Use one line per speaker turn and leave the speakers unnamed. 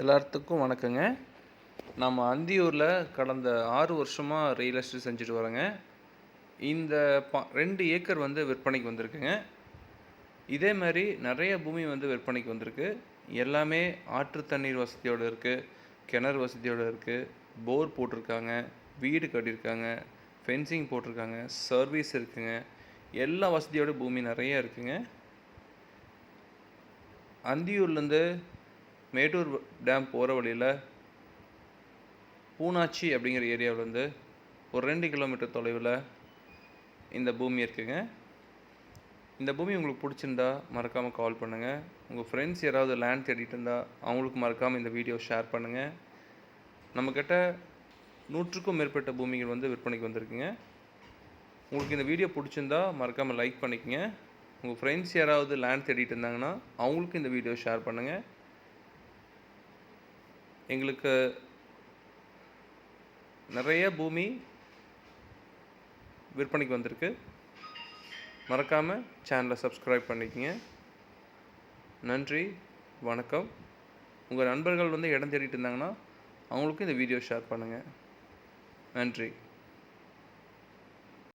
எல்லாத்துக்கும் வணக்கங்க. நம்ம அந்தியூரில் கடந்த ஆறு வருஷமாக ரியல் எஸ்டேட் செஞ்சுட்டு வரோங்க. இந்த பா ரெண்டு ஏக்கர் வந்து விற்பனைக்கு வந்திருக்குங்க. இதே மாதிரி நிறைய பூமி வந்து விற்பனைக்கு வந்திருக்கு. எல்லாமே ஆற்று தண்ணீர் வசதியோடு இருக்குது கிணறு வசதியோடு இருக்குது போர் போட்டிருக்காங்க வீடு கட்டியிருக்காங்க ஃபென்சிங் போட்டிருக்காங்க சர்வீஸ் இருக்குங்க. எல்லா வசதியோட பூமி நிறைய இருக்குங்க. அந்தியூர்லேருந்து மேட்டூர் டேம் போகிற வழியில் பூனாச்சி அப்படிங்கிற ஏரியாவிலேருந்து ஒரு ரெண்டு கிலோமீட்டர் தொலைவில் இந்த பூமி இருக்குங்க. இந்த பூமி உங்களுக்கு பிடிச்சிருந்தா மறக்காமல் கால் பண்ணுங்கள் உங்கள் ஃப்ரெண்ட்ஸ் யாராவது லேண்ட் தேடிட்டு இருந்தால் அவங்களுக்கு மறக்காமல் இந்த வீடியோ ஷேர் பண்ணுங்கள் நம்மக்கிட்ட நூற்றுக்கும் மேற்பட்ட பூமிகள் வந்து விற்பனைக்கு வந்திருக்குங்க. உங்களுக்கு இந்த வீடியோ பிடிச்சிருந்தா மறக்காமல் லைக் பண்ணிக்கங்க. உங்கள் ஃப்ரெண்ட்ஸ் யாராவது லேண்ட் தேடிட்டு இருந்தாங்கன்னா அவங்களுக்கு இந்த வீடியோ ஷேர் பண்ணுங்கள் எங்களுக்கு நிறைய பூமி விற்பனைக்கு வந்திருக்கு. மறக்காமல் சேனலை சப்ஸ்கிரைப் பண்ணிக்கங்க. நன்றி வணக்கம். உங்கள் நண்பர்கள் வந்து இடம் தேடிட்டு இருந்தாங்கன்னா அவங்களுக்கும் இந்த வீடியோ ஷேர் பண்ணுங்கள் நன்றி.